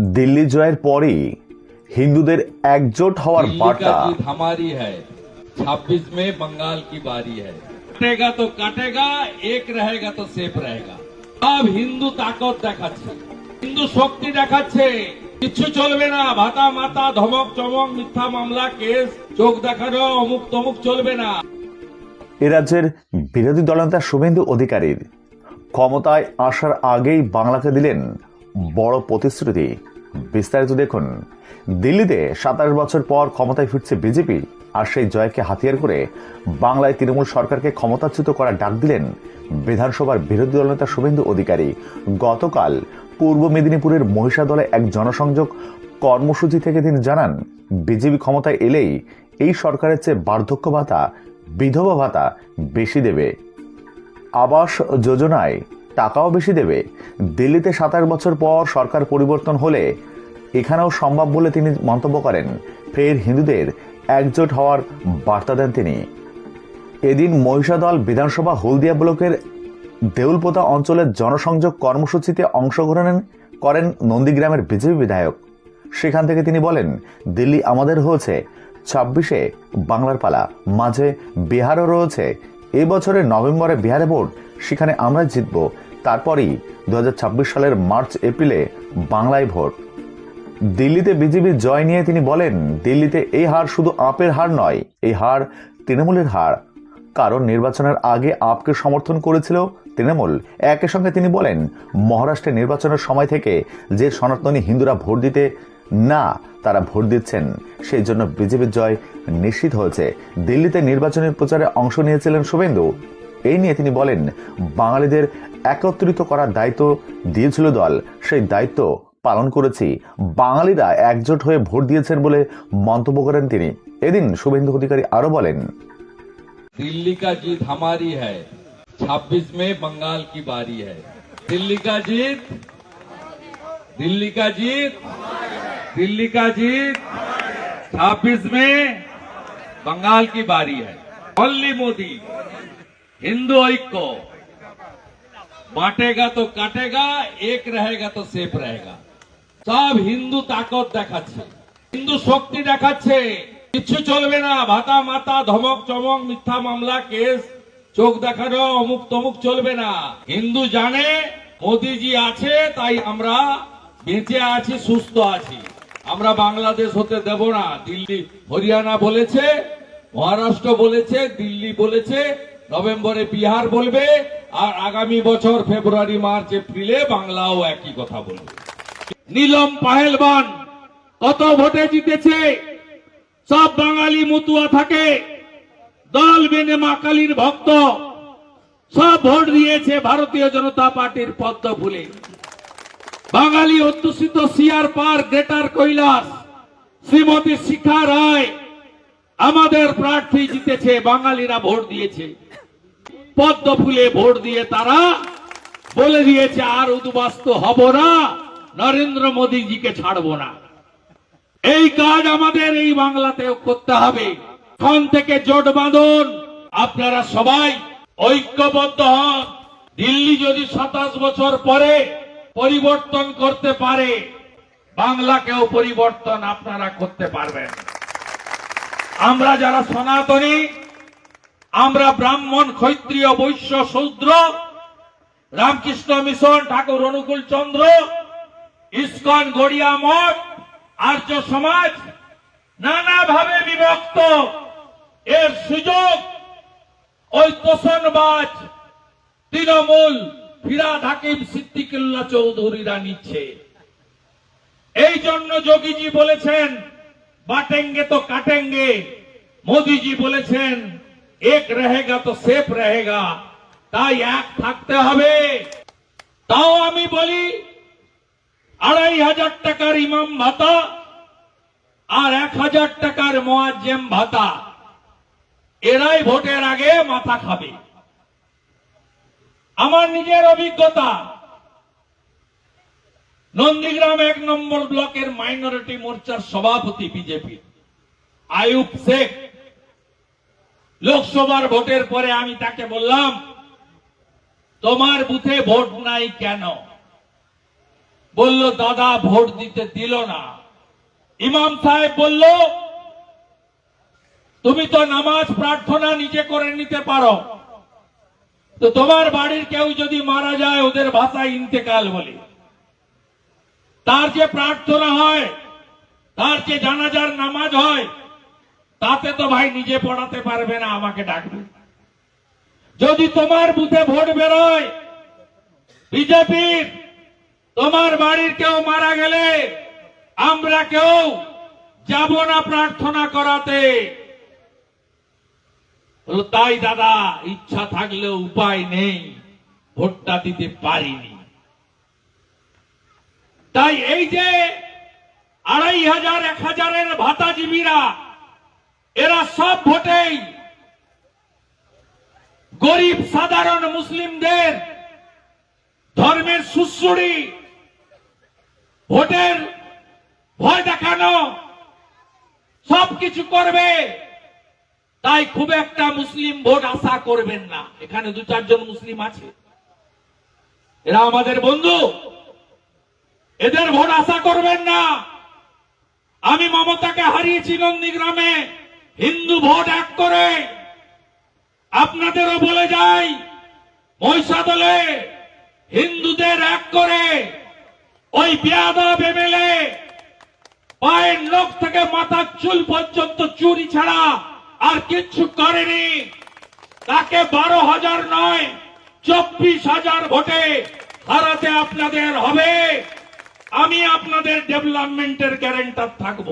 দিল্লি জয়ের পরে হিন্দুদের একজোট হওয়ার বার্তা। হামারি মে বঙ্গাল কি বারি তো কাটেগা এক রহেগা তো সেফ রহেগা। সব হিন্দু তাকত দেখাচ্ছে। হিন্দু শক্তি দেখাচ্ছে। কিছু চলবে না। ভাতা মাতা ধমক চমক মিথ্যা মামলা কেস চোখ দেখানো অমুক তমুক চলবে না। এ রাজ্যের বিরোধী দলনেতা শুভেন্দু অধিকারীর ক্ষমতায় আসার আগেই বাংলাকে দিলেন বড় প্রতিশ্রুতি। বিস্তারিত দেখুন। দিল্লিতে সাতাশ বছর পর ক্ষমতায় ফিরছে বিজেপি, আর সেই জয়কে হাতিয়ার করে বাংলায় তৃণমূল সরকারকে ক্ষমতাচ্যুত করার ডাক দিলেন বিধানসভার বিরোধী দলনেতা শুভেন্দু অধিকারী। গতকাল পূর্ব মেদিনীপুরের মহিষাদলে এক জনসংযোগ কর্মসূচি থেকে তিনি জানান, বিজেপি ক্ষমতায় এলেই এই সরকারের চেয়ে বার্ধক্য ভাতা, বিধবা ভাতা বেশি দেবে। আবাস যোজনায় টাকাও বেশি দেবে। দিল্লিতে সাতাশ বছর পর সরকার পরিবর্তন হলে এখানেও সম্ভব বলে তিনি মন্তব্য করেন। ফের হিন্দুদের একজোট হওয়ার বার্তা দেন তিনি। এদিন মহিষাদল বিধানসভা হলদিয়া ব্লকের দেউলপোতা অঞ্চলের জনসংযোগ কর্মসূচিতে অংশগ্রহণ করেন নন্দীগ্রামের বিজেপি বিধায়ক। সেখান থেকে তিনি বলেন, দিল্লি আমাদের হয়েছে। ছাব্বিশে বাংলার পালা, মাঝে বিহারও রয়েছে। এবছরের নভেম্বরে বিহারে ভোট সেখানে আমরা জিতব। তারপরই দু হাজার ছাব্বিশ সালের মার্চ, এপ্রিলে বাংলায় ভোট। দিল্লিতে বিজেপির জয় নিয়ে তিনি বলেন, দিল্লিতে এই হার শুধু আপের হার নয়, এই হার তৃণমূলের হার। কারণ নির্বাচনের আগে আপকে সমর্থন করেছিল তৃণমূল। একই সঙ্গে তিনি বলেন, মহারাষ্ট্রে নির্বাচনের সময় থেকে যে সনাতনী হিন্দুরা ভোট দিতে না, তারা ভোট দিচ্ছেন। সেই জন্য বিজেপির জয় নিশ্চিত হয়েছে। দিল্লিতে নির্বাচনী প্রচারে অংশ নিয়েছিলেন শুভেন্দু। এই নিয়ে তিনি বলেন বাঙালিদের একত্রিত করার দায়িত্ব দিয়েছিল দল সেই দায়িত্ব পালন করেছি বাঙালিরা একজোট হয়ে ভোট দিয়েছেন বলে মন্তব্য করেন তিনি এদিন শুভেন্দু অধিকারী আরো বলেন दिल्ली का जीत हमारी है 26 में बंगाल की बारी है दिल्ली का जीत दिल्ली का जीत दिल्ली का जीत 26 में बंगाल की बारी है ओनली मोदी हिंदू ऐक्य बांटेगा तो काटेगा एक रहेगा तो सेफ रहेगा সব হিন্দু তাকত দেখাচ্ছে হিন্দু শক্তি দেখাচ্ছে কিচ্ছু চলবে না ভাতা মাতা ধমক চমক মিথ্যা মামলা কেস চোখ দেখানো অমুক তমুক চলবে না হিন্দু জানে মোদিজি আছে তাই আমরা বেঁচে আছি সুস্থ আছি আমরা বাংলাদেশ হতে দেব না দিল্লি হরিয়ানা বলেছে মহারাষ্ট্র বলেছে দিল্লি বলেছে নভেম্বরে বিহার বলবে, আর আগামী বছর ফেব্রুয়ারি, মার্চ, এপ্রিলে বাংলাও একই কথা বলবে। নীলম পাহেলবান কত ভোটে জিতেছে? সব বাঙালি মতুয়া থাকে। দল বেনে মা কালীর ভক্ত। সব ভোট দিয়েছে ভারতীয় জনতা পার্টির পদ্ম ফুলে। বাঙালি অধ্যুষিত সিআর পার গ্রেটার কৈলাস। শ্রীমতী শিখা রায়, আমাদের প্রার্থী জিতেছে, বাঙালিরা ভোট দিয়েছে। পদ্ম ফুলে ভোট দিয়ে তারা বলে দিয়েছে, আর উদ্বাস্ত হব না, নরেন্দ্র মোদীজিকে ছাড়বো না। এই কাজ আমাদের এই বাংলাতেও করতে হবে। এখন থেকে জোট বাঁধন, আপনারা সবাই ঐক্যবদ্ধ হন। দিল্লি যদি সাতাশ বছর পরে পরিবর্তন করতে পারে, বাংলাকেও পরিবর্তন আপনারা করতে পারবেন। আমরা যারা সনাতনী আমরা ব্রাহ্মণ, ক্ষত্রিয়, বৈশ্য, শূদ্র, রামকৃষ্ণ, মিশন, ঠাকুর, অনুকূল চন্দ্র, ইস্কন, গড়িয়া মঠ, আর্য সমাজ, নানাভাবে বিভক্ত। এর সুযোগ ওই তোষণবাজ তৃণমূল, ফিরাদ হাকিম সিদ্দিকুল্লাহ চৌধুরীরা নিচ্ছে। এই জন্য যোগীজি বলেছেন, বাটেঙ্গে তো কাটেঙ্গে। মোদিজি বলেছেন এক रहेगा তো সেফ रहेगा তাই এক থাকতে হবে তাও আমি বলি আড়াই হাজার টাকার ইমাম ভাতা আর এক হাজার টাকার মোয়াজ্জেম ভাতা এরাই ভোটের আগে মাথা খাবে আমার নিজের অভিজ্ঞতা নন্দীগ্রাম এক নম্বর ব্লকের মাইনরিটি মোর্চার সভাপতি বিজেপি আয়ুব শেখ লোকসভার ভোটের পরে আমি তাকে বললাম, তোমার বুথে ভোট নাই কেন? বলল, দাদা ভোট দিতে দিল না। ইমাম সাহেব বলল, তুমি তো নামাজ প্রার্থনা নিজে করে নিতে পারো। তো তোমার বাড়ির কেউ যদি মারা যায়, ওদের ভাষায় ইন্তেকাল বলে। তার যে প্রার্থনা হয়, তার যে জানাজার নামাজ হয় তাতে তো ভাই নিজে পড়াতে পারবে না, আমাকে ডাকবে। যদি তোমার বুথে ভোট বেরোয়, বিজেপির, তোমার বাড়ির কেউ মারা গেলে আমরা কেউ যাব না প্রার্থনা করাতে। তাই দাদা, ইচ্ছা থাকলেও উপায় নেই, ভোটটা দিতে পারিনি। তাই এই যে আড়াই হাজার, এক হাজারের ভাতাজীবীরা এরা সব ভোটেই গরিব, সাধারণ মুসলিমদের ধর্মের সুশ্রুড়ি। ভোটের ভয় দেখানো সবকিছু করবে, তাই খুব একটা মুসলিম ভোট আশা করবেন না। এখানে দু চারজন মুসলিম আছে। এরা আমাদের বন্ধু। এদের ভোট আশা করবেন না। আমি মমতাকে হারিয়েছি নন্দীগ্রামে। হিন্দু ভোট এক করে। আপনাদেরও বলে যাই, মহিষাদলে হিন্দুদের এক করে। ওই বিয়াদব এমএলএ পায়ের লোক থেকে মাথার চুল পর্যন্ত চুরি ছাড়া আর কিচ্ছু করেনি। তাকে বারো হাজার নয়, চব্বিশ হাজার ভোটে হারাতে আপনাদের হবে। আমি আপনাদের ডেভেলপমেন্টের গ্যারেন্টার থাকব।